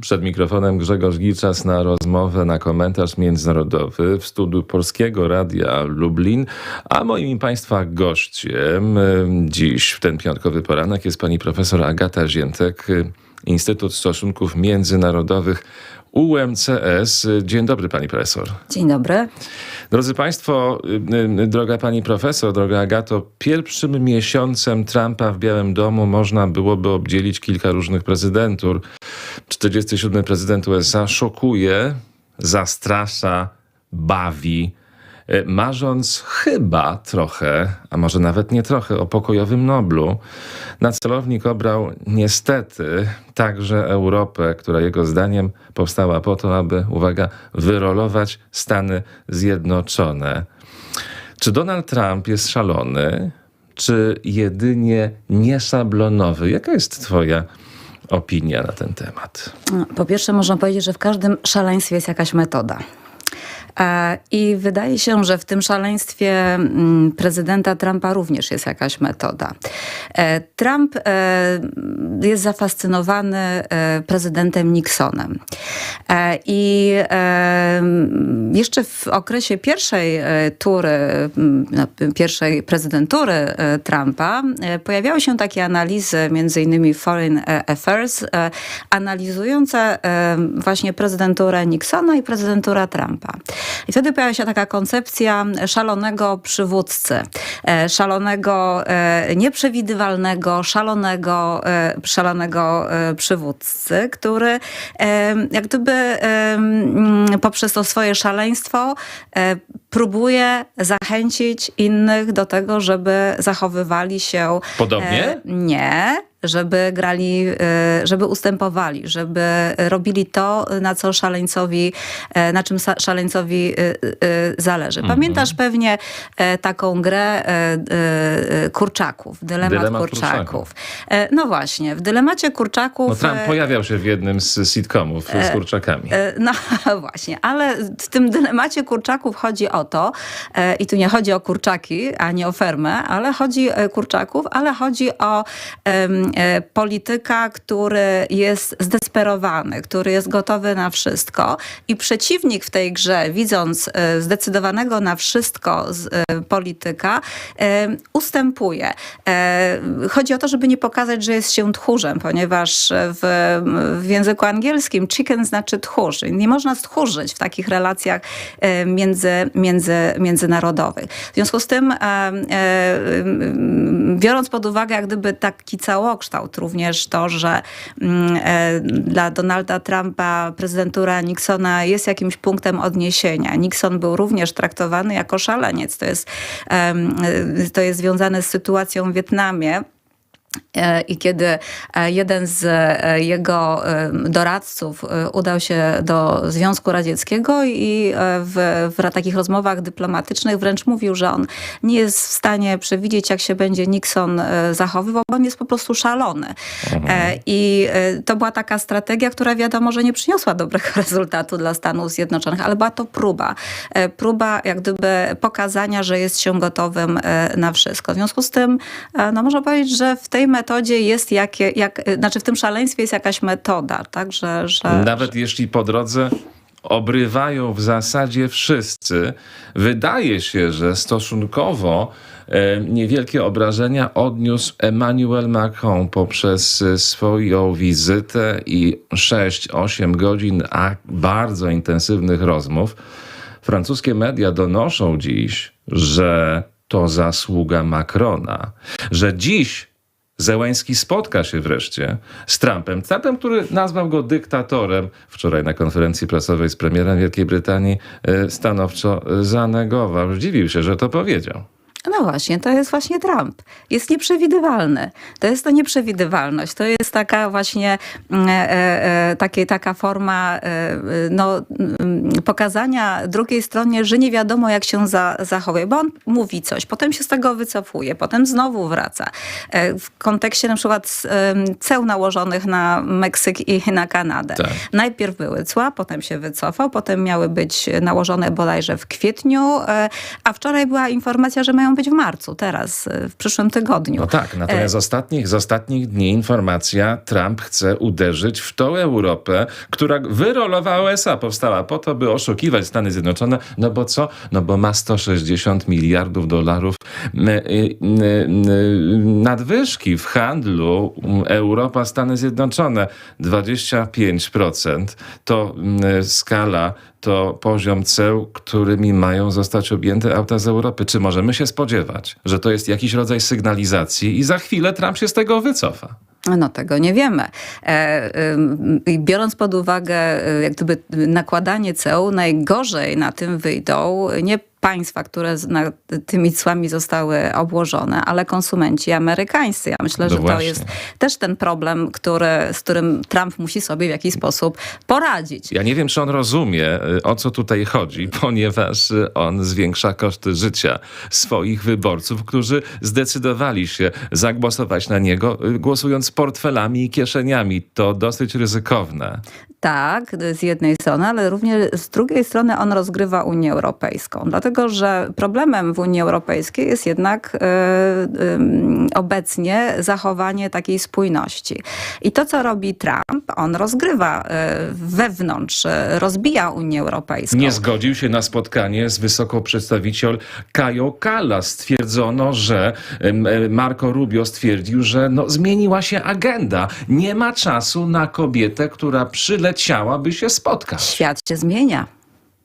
Przed mikrofonem Grzegorz Giczas na rozmowę, na komentarz międzynarodowy w studiu Polskiego Radia Lublin, a moim Państwa gościem y, dziś w ten piątkowy poranek jest pani profesor Agata Ziętek, Instytut Stosunków Międzynarodowych UMCS. Dzień dobry pani profesor. Dzień dobry. Drodzy Państwo, y, y, droga pani profesor, droga Agato, pierwszym miesiącem Trumpa w Białym Domu można byłoby obdzielić kilka różnych prezydentur. 47 prezydent USA szokuje, zastrasza, bawi, y, marząc chyba trochę, a może nawet nie trochę, o pokojowym Noblu. Na celownik obrał niestety także Europę, która jego zdaniem powstała po to, aby, uwaga, wyrolować Stany Zjednoczone. Czy Donald Trump jest szalony, czy jedynie nieszablonowy? Jaka jest Twoja opinia na ten temat? Po pierwsze, można powiedzieć, że w każdym szaleństwie jest jakaś metoda. E, I wydaje się, że w tym szaleństwie mm, prezydenta Trumpa również jest jakaś metoda. E, Trump e, jest zafascynowany prezydentem Nixonem. I jeszcze w okresie pierwszej tury, mm, no, pierwszej prezydentury Trumpa pojawiały się takie analizy, między innymi Foreign Affairs, analizujące właśnie prezydenturę Nixona i prezydenturę Trumpa. I wtedy pojawia się taka koncepcja szalonego przywódcy, e, szalonego, e, nieprzewidywalnego, szalonego, e, szalonego przywódcy, który jak gdyby mm, poprzez to swoje szaleństwo próbuje zachęcić innych do tego, żeby zachowywali się. Podobnie? Nie żeby grali, y, żeby ustępowali, żeby robili to, na co szaleńcowi, y, na czym szaleńcowi y, zależy. Mhm. Pamiętasz pewnie taką grę kurczaków, dylemat, dylemat kurczaków. kurczaków. No właśnie, w dylemacie kurczaków... No Trump pojawiał się w jednym z sitcomów z kurczakami. No właśnie, ale w tym dylemacie kurczaków chodzi o to, i tu nie chodzi o kurczaki, ani o fermę, ale chodzi kurczaków, ale chodzi o E, polityka, który jest zdesperowany, który jest gotowy na wszystko i przeciwnik w tej grze, widząc e, zdecydowanego na wszystko e, polityka, ustępuje. Chodzi o to, żeby nie pokazać, że jest się tchórzem, ponieważ w, w języku angielskim chicken znaczy tchórz. Nie można stchórzyć w takich relacjach między, między, międzynarodowych. W związku z tym, biorąc pod uwagę jak gdyby taki całokształt, kształt. Również to, że mm, e, dla Donalda Trumpa prezydentura Nixona jest jakimś punktem odniesienia. Nixon był również traktowany jako szaleniec. To jest, to jest związane z sytuacją w Wietnamie. E, I kiedy e, jeden z e, jego doradców udał się do Związku Radzieckiego i w, w, takich rozmowach dyplomatycznych wręcz mówił, że on nie jest w stanie przewidzieć, jak się będzie Nixon zachowywał, bo on jest po prostu szalony. Mhm. I to była taka strategia, która wiadomo, że nie przyniosła dobrego rezultatu dla Stanów Zjednoczonych, ale była to próba. Próba jak gdyby pokazania, że jest się gotowym na wszystko. W związku z tym, no można powiedzieć, że w tej tej metodzie jest jakie, jak, znaczy w tym szaleństwie jest jakaś metoda, tak, że... że Nawet że... jeśli po drodze obrywają w zasadzie wszyscy, wydaje się, że stosunkowo e, niewielkie obrażenia odniósł Emmanuel Macron poprzez e, swoją wizytę i 6-8 godzin bardzo intensywnych rozmów. Francuskie media donoszą dziś, że to zasługa Macrona, że dziś Zełański spotka się wreszcie z Trumpem. Trumpem, który nazwał go dyktatorem. Wczoraj na konferencji prasowej z premierem Wielkiej Brytanii e, stanowczo zanegował. Zdziwił się, że to powiedział. No właśnie, to jest właśnie Trump. Jest nieprzewidywalny. To jest to nieprzewidywalność. To jest taka właśnie mm, e, e, e, takie, taka forma e, no, mm, pokazania drugiej stronie, że nie wiadomo jak się za, zachowuje, bo on mówi coś, potem się z tego wycofuje, potem znowu wraca. E, w kontekście na przykład ceł nałożonych na Meksyk i na Kanadę. Tak. Najpierw były cła, potem się wycofał, potem miały być nałożone bodajże w kwietniu, e, a wczoraj była informacja, że mają mają być w marcu, teraz, y, w przyszłym tygodniu. No tak, natomiast z, ostatnich, z ostatnich dni informacja, Trump chce uderzyć w tą Europę, która wyrolowała USA, powstała po to, by oszukiwać Stany Zjednoczone, no bo co? No bo ma 160 miliardów dolarów y, y, nadwyżki w handlu Europa-Stany Zjednoczone. 25% to skala, to poziom ceł, którymi mają zostać objęte auta z Europy. Czy możemy się spodziewać, że to jest jakiś rodzaj sygnalizacji i za chwilę Trump się z tego wycofa? No tego nie wiemy. E, i biorąc pod uwagę y, jak gdyby nakładanie ceł, najgorzej na tym wyjdą nie państwa, które tymi cłami zostały obłożone, ale konsumenci amerykańscy. Ja myślę, No że to właśnie. jest też ten problem, który, z którym Trump musi sobie w jakiś sposób poradzić. Ja nie wiem, czy on rozumie, y, o co tutaj chodzi, ponieważ y, on zwiększa koszty życia swoich wyborców, którzy zdecydowali się zagłosować na niego, y, głosując portfelami i kieszeniami. To dosyć ryzykowne. Tak, z jednej strony, ale również z drugiej strony on rozgrywa Unię Europejską. Dlatego, że problemem w Unii Europejskiej jest jednak e, em, obecnie zachowanie takiej spójności. I to, co robi Trump, on rozgrywa e, wewnątrz, e, rozbija Unię Europejską. Nie zgodził się na spotkanie z wysoką przedstawiciel Kajo Kallas. Stwierdzono, że e, Marco Rubio stwierdził, że no, zmieniła się agenda. Nie ma czasu na kobietę, która przyleciała, by się spotkać. Świat się zmienia.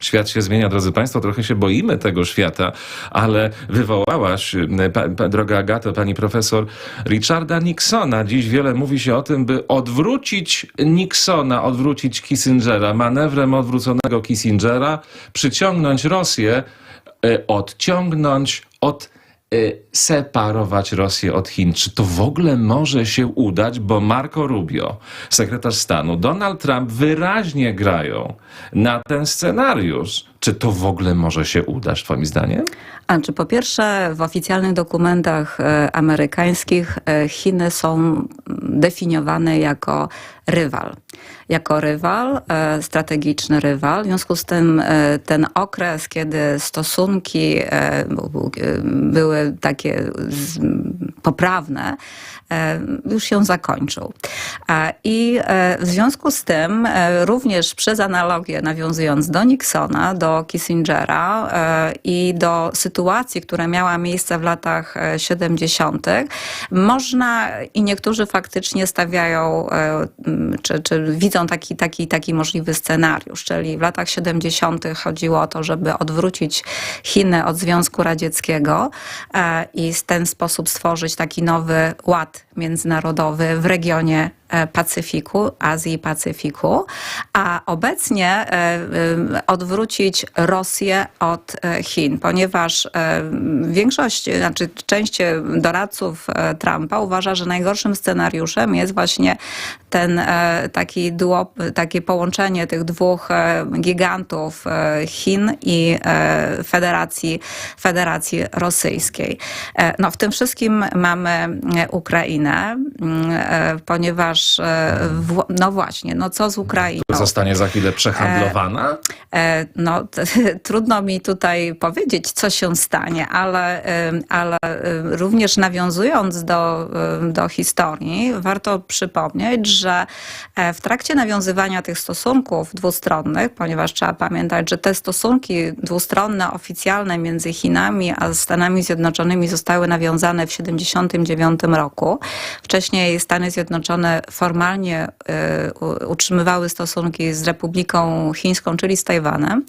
Świat się zmienia, drodzy Państwo, trochę się boimy tego świata, ale wywołałaś, pa, pa, droga Agato, pani profesor, Richarda Nixona. Dziś wiele mówi się o tym, by odwrócić Nixona, odwrócić Kissingera, manewrem odwróconego Kissingera, przyciągnąć Rosję, e, odciągnąć od separować Rosję od Chin. Czy to w ogóle może się udać, bo Marco Rubio, sekretarz stanu, Donald Trump wyraźnie grają na ten scenariusz. Czy to w ogóle może się udać, twoim zdaniem? A czy po pierwsze w oficjalnych dokumentach e, amerykańskich e, Chiny są mm, definiowane jako rywal. Jako rywal, e, strategiczny rywal. W związku z tym e, ten okres, kiedy stosunki e, były takie poprawne, e, już się zakończył. E, I e, w związku z tym również przez analogię nawiązując do Nixona, do Kissingera i do sytuacji, która miała miejsce w latach e, 70., można i niektórzy faktycznie stawiają, czy, czy widzą taki, taki, taki możliwy scenariusz, czyli w latach 70. chodziło o to, żeby odwrócić Chiny od Związku Radzieckiego i w ten sposób stworzyć taki nowy ład międzynarodowy w regionie Pacyfiku, Azji i Pacyfiku, a obecnie e, em, odwrócić Rosję od e, Chin, ponieważ e, większość, znaczy część doradców e, Trumpa uważa, że najgorszym scenariuszem jest właśnie ten e, taki duo, takie połączenie tych dwóch e, gigantów e, Chin i e, Federacji, Federacji Rosyjskiej. E, No, w tym wszystkim mamy e, Ukrainę, mm, e, ponieważ, e, no właśnie, no co z Ukrainą? Zostanie za chwilę przehandlowana? E, No, t- trudno mi tutaj powiedzieć, co się stanie, ale, ale również nawiązując do, do historii, warto przypomnieć, że e, w trakcie nawiązywania tych stosunków dwustronnych, ponieważ trzeba pamiętać, że te stosunki dwustronne, oficjalne między Chinami a Stanami Zjednoczonymi zostały nawiązane w 1979 roku. Wcześniej Stany Zjednoczone formalnie e, utrzymywały stosunki z Republiką Chińską, czyli z Tajwanem.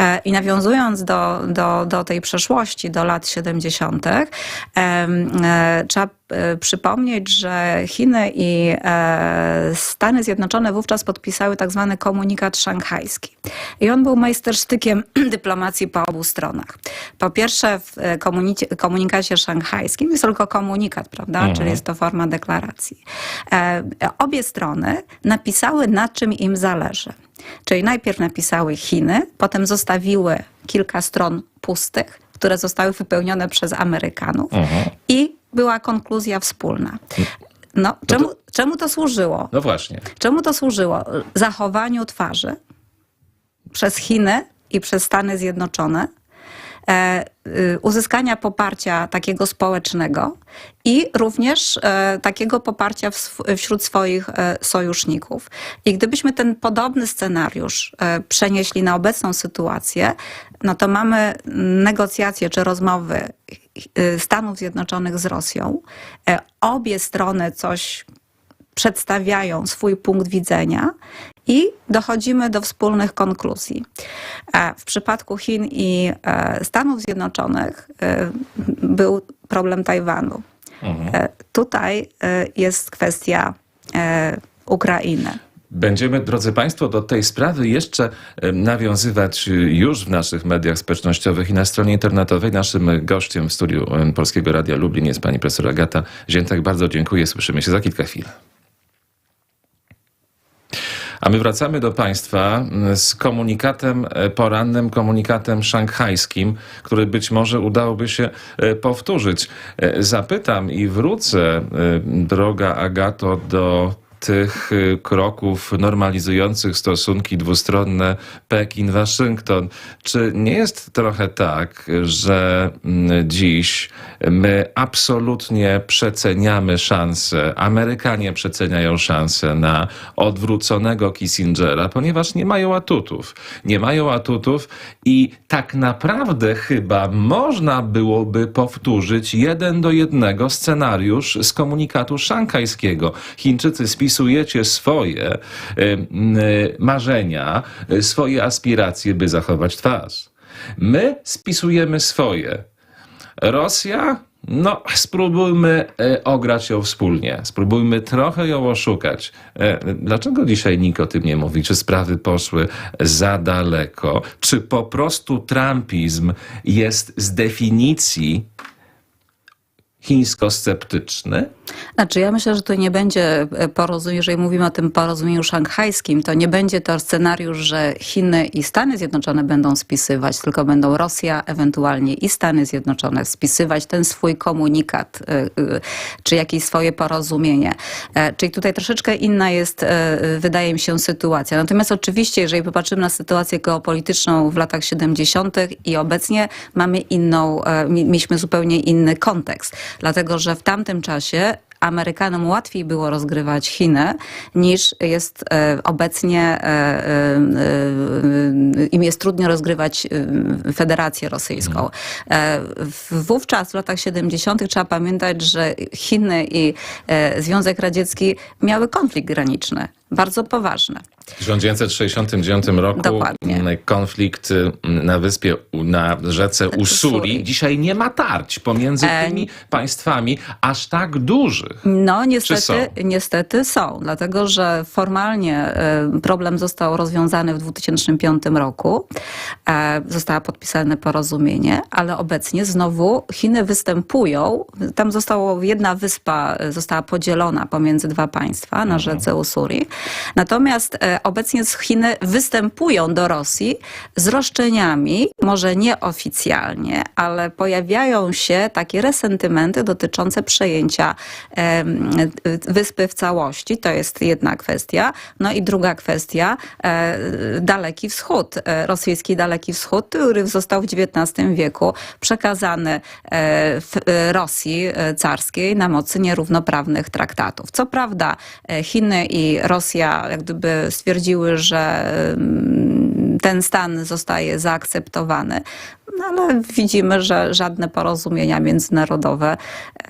E, I nawiązując do, do, do tej przeszłości, do lat 70., em, e, trzeba przypomnieć, że Chiny i e, Stany Zjednoczone wówczas podpisały tak zwany komunikat szanghajski. I on był majstersztykiem dyplomacji po obu stronach. Po pierwsze w e, komunikacie szanghajskim jest tylko komunikat, prawda? Czyli jest to forma deklaracji. E, obie strony napisały na czym im zależy. Czyli najpierw napisały Chiny, potem zostawiły kilka stron pustych, które zostały wypełnione przez Amerykanów i była konkluzja wspólna. No, czemu, czemu to służyło? No właśnie. Czemu to służyło? Zachowaniu twarzy przez Chiny i przez Stany Zjednoczone e, y, uzyskania poparcia takiego społecznego i również e, takiego poparcia wśród swoich e, sojuszników. I gdybyśmy ten podobny scenariusz przenieśli na obecną sytuację, no to mamy negocjacje czy rozmowy Stanów Zjednoczonych z Rosją. E, Obie strony coś przedstawiają swój punkt widzenia i dochodzimy do wspólnych konkluzji. E, W przypadku Chin i e, Stanów Zjednoczonych był problem Tajwanu. E, Tutaj jest kwestia Ukrainy. Będziemy, drodzy Państwo, do tej sprawy jeszcze nawiązywać y, już w naszych mediach społecznościowych i na stronie internetowej. Naszym gościem w studiu Polskiego Radia Lublin jest pani profesor Agata Ziętek. Bardzo dziękuję. Słyszymy się za kilka chwil. A my wracamy do Państwa z komunikatem e, porannym, komunikatem szanghajskim, który być może udałoby się e, powtórzyć. E, Zapytam i wrócę, droga Agato, do tych e, kroków normalizujących stosunki dwustronne Pekin-Waszyngton. Czy nie jest trochę tak, że mm, dziś my absolutnie przeceniamy szanse, Amerykanie przeceniają szanse na odwróconego Kissingera, ponieważ nie mają atutów. Nie mają atutów i tak naprawdę chyba można byłoby powtórzyć jeden do jednego scenariusz z komunikatu szanghajskiego. Chińczycy spisujecie swoje y, y, marzenia, y, swoje aspiracje, by zachować twarz. My spisujemy swoje. Rosja? No, spróbujmy e, ograć ją wspólnie. Spróbujmy trochę ją oszukać. E, dlaczego dzisiaj nikt o tym nie mówi? Czy sprawy poszły za daleko? Czy po prostu trumpizm jest z definicji chińsko-sceptyczny? Znaczy, ja myślę, że to nie będzie porozumienie, jeżeli mówimy o tym porozumieniu szanghajskim, to nie będzie to scenariusz, że Chiny i Stany Zjednoczone będą spisywać, tylko będą Rosja, ewentualnie i Stany Zjednoczone spisywać ten swój komunikat, y, y, czy jakieś swoje porozumienie. E, Czyli tutaj troszeczkę inna jest, e, wydaje mi się, sytuacja. Natomiast oczywiście, jeżeli popatrzymy na sytuację geopolityczną w latach 70. i obecnie mamy inną, e, mi- mieliśmy zupełnie inny kontekst. Dlatego, że w tamtym czasie Amerykanom łatwiej było rozgrywać Chiny niż jest e, obecnie e, e, im jest trudno rozgrywać Federację Rosyjską. W- Wówczas w latach 70. trzeba pamiętać, że Chiny i Związek Radziecki miały konflikt graniczny, bardzo poważny. W 1969 roku Dokładnie. konflikt y, na wyspie, na rzece Usuri. Dzisiaj nie ma tarć pomiędzy E, tymi państwami aż tak dużych. No niestety, niestety są, dlatego że formalnie e, problem został rozwiązany w 2005 roku. E, Zostało podpisane porozumienie, ale obecnie znowu Chiny występują. Tam zostało jedna wyspa została podzielona pomiędzy dwa państwa na rzece Usuri. Natomiast obecnie z Chiny występują do Rosji z roszczeniami, może nieoficjalnie, ale pojawiają się takie resentymenty dotyczące przejęcia wyspy w całości. To jest jedna kwestia. No i druga kwestia, e, Daleki Wschód, e, rosyjski Daleki Wschód, który został w XIX wieku przekazany e, Rosji carskiej na mocy nierównoprawnych traktatów. Co prawda Chiny i Rosja jak gdyby stwierdziły, że em, ten stan zostaje zaakceptowany, no ale widzimy, że żadne porozumienia międzynarodowe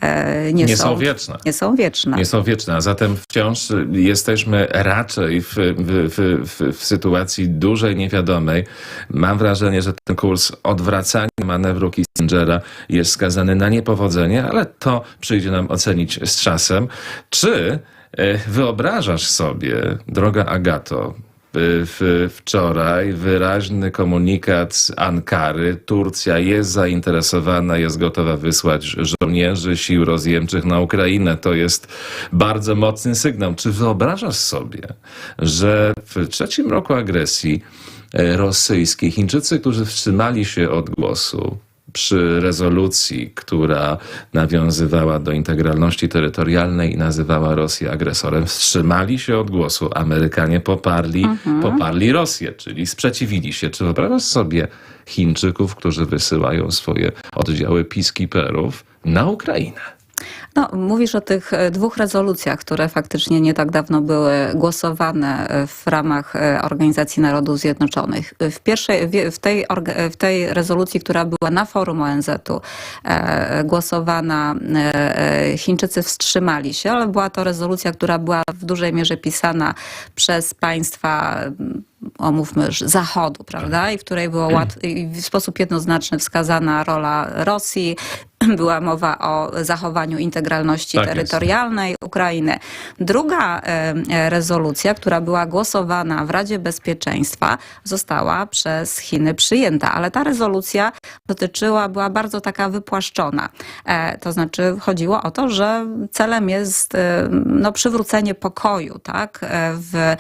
e, nie, Nie są wieczne. Nie są wieczne. Nie są wieczne, a zatem wciąż jesteśmy raczej w, w, w, w, sytuacji dużej niewiadomej. Mam wrażenie, że ten kurs odwracania manewru Kissingera jest skazany na niepowodzenie, ale to przyjdzie nam ocenić z czasem. Czy wyobrażasz sobie, droga Agato, w, wczoraj wyraźny komunikat z Ankary. Turcja jest zainteresowana, jest gotowa wysłać żołnierzy sił rozjemczych na Ukrainę. To jest bardzo mocny sygnał. Czy wyobrażasz sobie, że w trzecim roku agresji e, rosyjskiej Chińczycy, którzy wstrzymali się od głosu, przy rezolucji, która nawiązywała do integralności terytorialnej i nazywała Rosję agresorem, wstrzymali się od głosu. Amerykanie poparli, poparli Rosję, czyli sprzeciwili się. Czy wyobrażasz sobie Chińczyków, którzy wysyłają swoje oddziały peacekeeperów na Ukrainę? No, mówisz o tych e, dwóch rezolucjach, które faktycznie nie tak dawno były głosowane e, w ramach e, Organizacji Narodów Zjednoczonych. W, pierwszej, w- tej, w tej rezolucji, która była na forum ONZ-u głosowana, Chińczycy wstrzymali się, ale była to rezolucja, która była w dużej mierze pisana przez państwa m, omówmy, Zachodu, prawda? I w której było łat- w sposób jednoznaczny wskazana rola Rosji. Była mowa o zachowaniu integralności Tak jest. terytorialnej Ukrainy. Druga e, e, rezolucja, która była głosowana w Radzie Bezpieczeństwa, została przez Chiny przyjęta, ale ta rezolucja dotyczyła, była bardzo taka wypłaszczona. E, To znaczy chodziło o to, że celem jest no, przywrócenie pokoju tak, w,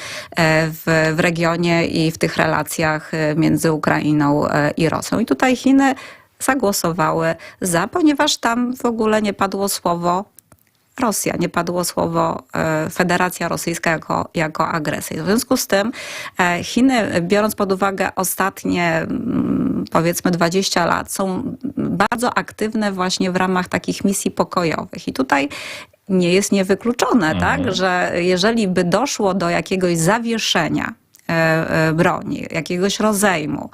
w, w regionie i w tych relacjach między Ukrainą i Rosją. I tutaj Chiny zagłosowały za, ponieważ tam w ogóle nie padło słowo Rosja, nie padło słowo e, Federacja Rosyjska jako, jako agresja. W związku z tym e, Chiny, biorąc pod uwagę ostatnie mm, powiedzmy 20 lat, są bardzo aktywne właśnie w ramach takich misji pokojowych. I tutaj nie jest niewykluczone, tak, że jeżeli by doszło do jakiegoś zawieszenia broni, jakiegoś rozejmu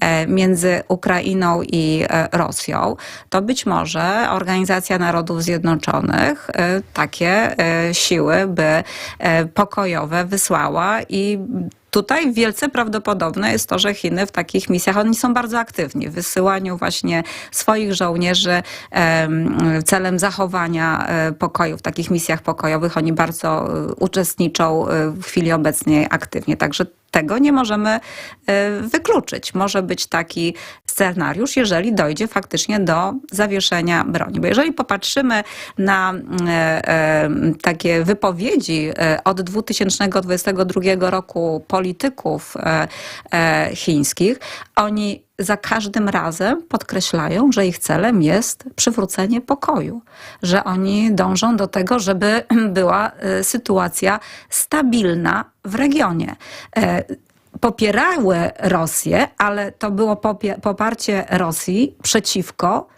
e, między Ukrainą i e, Rosją, to być może Organizacja Narodów Zjednoczonych e, takie e, siły by e, pokojowe wysłała i Tutaj wielce prawdopodobne jest to, że Chiny w takich misjach, oni są bardzo aktywni w wysyłaniu właśnie swoich żołnierzy em, celem zachowania e, pokoju. W takich misjach pokojowych oni bardzo e, uczestniczą e, w chwili obecnej aktywnie. Także tego nie możemy e, wykluczyć. Może być taki scenariusz, jeżeli dojdzie faktycznie do zawieszenia broni. Bo jeżeli popatrzymy na mm, e, e, takie wypowiedzi od 2022 roku polityków chińskich, oni za każdym razem podkreślają, że ich celem jest przywrócenie pokoju, że oni dążą do tego, żeby była e, sytuacja stabilna w regionie. E, Popierały Rosję, ale to było poparcie Rosji przeciwko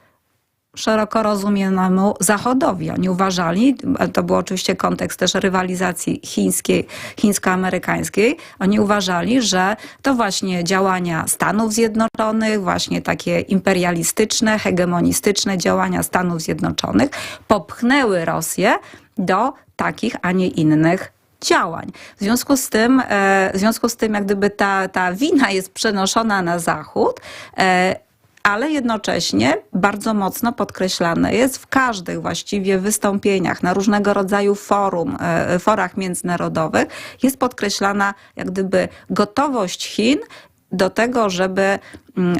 szeroko rozumianemu Zachodowi. Oni uważali, to był oczywiście kontekst też rywalizacji chińskiej, chińsko-amerykańskiej, oni uważali, że to właśnie działania Stanów Zjednoczonych, właśnie takie imperialistyczne, hegemonistyczne działania Stanów Zjednoczonych popchnęły Rosję do takich, a nie innych działań. W związku z tym, e, w związku z tym jak gdyby ta, ta wina jest przenoszona na Zachód, e, ale jednocześnie bardzo mocno podkreślane jest w każdych właściwie wystąpieniach. Na różnego rodzaju forum, e, forach międzynarodowych, jest podkreślana jak gdyby gotowość Chin do tego, żeby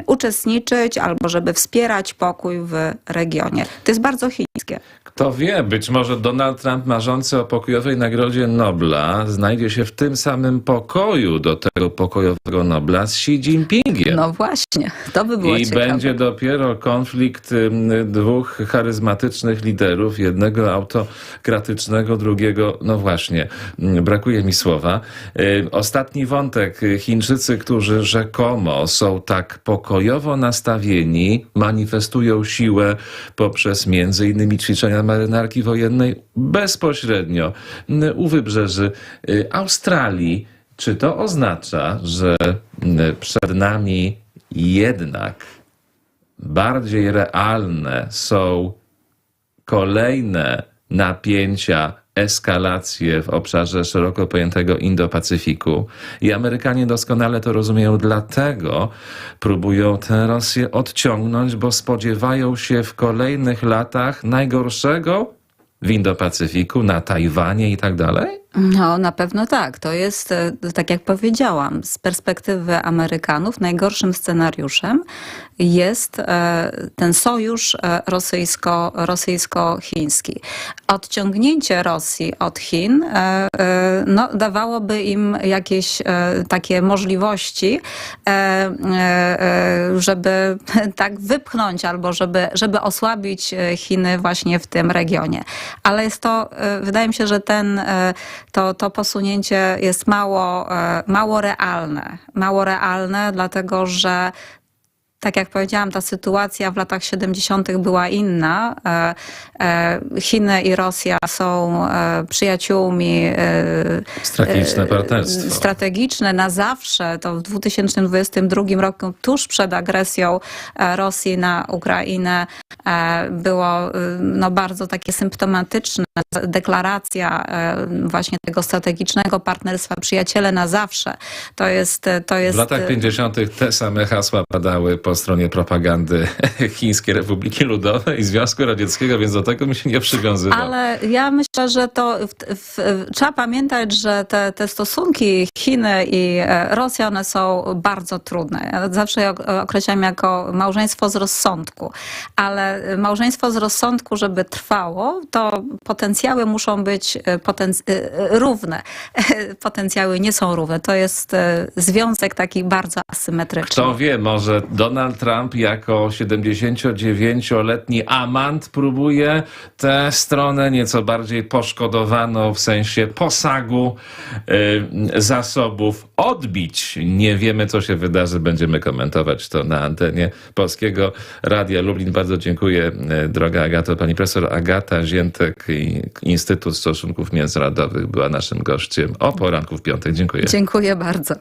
uczestniczyć albo żeby wspierać pokój w regionie. To jest bardzo chińskie. Kto wie, być może Donald Trump marzący o pokojowej Nagrodzie Nobla znajdzie się w tym samym pokoju do tego pokojowego Nobla z Xi Jinpingiem. No właśnie, to by było I ciekawe. będzie dopiero konflikt dwóch charyzmatycznych liderów, jednego autokratycznego, drugiego, no właśnie, ym, brakuje mi słowa. Ostatni wątek. Chińczycy, którzy rzekomo są tak pokojowo nastawieni, manifestują siłę poprzez innymi ćwiczenia marynarki wojennej bezpośrednio u wybrzeży y, Australii. Czy to oznacza, że ym, przed nami jednak bardziej realne są kolejne napięcia, eskalacje w obszarze szeroko pojętego Indo-Pacyfiku. I Amerykanie doskonale to rozumieją, dlatego próbują tę Rosję odciągnąć, bo spodziewają się w kolejnych latach najgorszego w Indo-Pacyfiku, na Tajwanie i tak dalej? No, na pewno tak. To jest, e, tak jak powiedziałam, z perspektywy Amerykanów najgorszym scenariuszem jest e, ten sojusz e, rosyjsko, rosyjsko-chiński. Odciągnięcie Rosji od Chin no, dawałoby im jakieś takie możliwości, żeby tak wypchnąć albo żeby, żeby osłabić Chiny właśnie w tym regionie. Ale jest to, wydaje mi się, że ten, to, to posunięcie jest mało, e, mało realne. Mało realne, dlatego że tak jak powiedziałam, ta sytuacja w latach 70. była inna. E, e, Chiny i Rosja są e, przyjaciółmi. Strategiczne partnerstwo. Strategiczne na zawsze. To w 2022 roku, tuż przed agresją Rosji na Ukrainę, było no, bardzo takie symptomatyczne. Deklaracja właśnie tego strategicznego partnerstwa przyjaciele na zawsze. To jest, to jest W latach 50. te same hasła padały po stronie propagandy Chińskiej Republiki Ludowej i Związku Radzieckiego, więc do tego mi się nie przywiązywał. Ale ja myślę, że to w, w, trzeba pamiętać, że te, te stosunki Chiny i e, Rosja, one są bardzo trudne. Ja zawsze je ok- określam jako małżeństwo z rozsądku. Ale małżeństwo z rozsądku, żeby trwało, to potencjały muszą być e, potenc- e, równe. Potencjały nie są równe. To jest e, związek taki bardzo asymetryczny. Kto wie, może Donald Trump jako 79-letni amant próbuje tę stronę nieco bardziej poszkodowaną w sensie posagu y, zasobów odbić. Nie wiemy, co się wydarzy. Będziemy komentować to na antenie Polskiego Radia Lublin. Bardzo dziękuję, y, droga Agato. Pani profesor Agata Ziętek Instytut Stosunków Międzynarodowych była naszym gościem o poranku w piątek. Dziękuję. Dziękuję bardzo.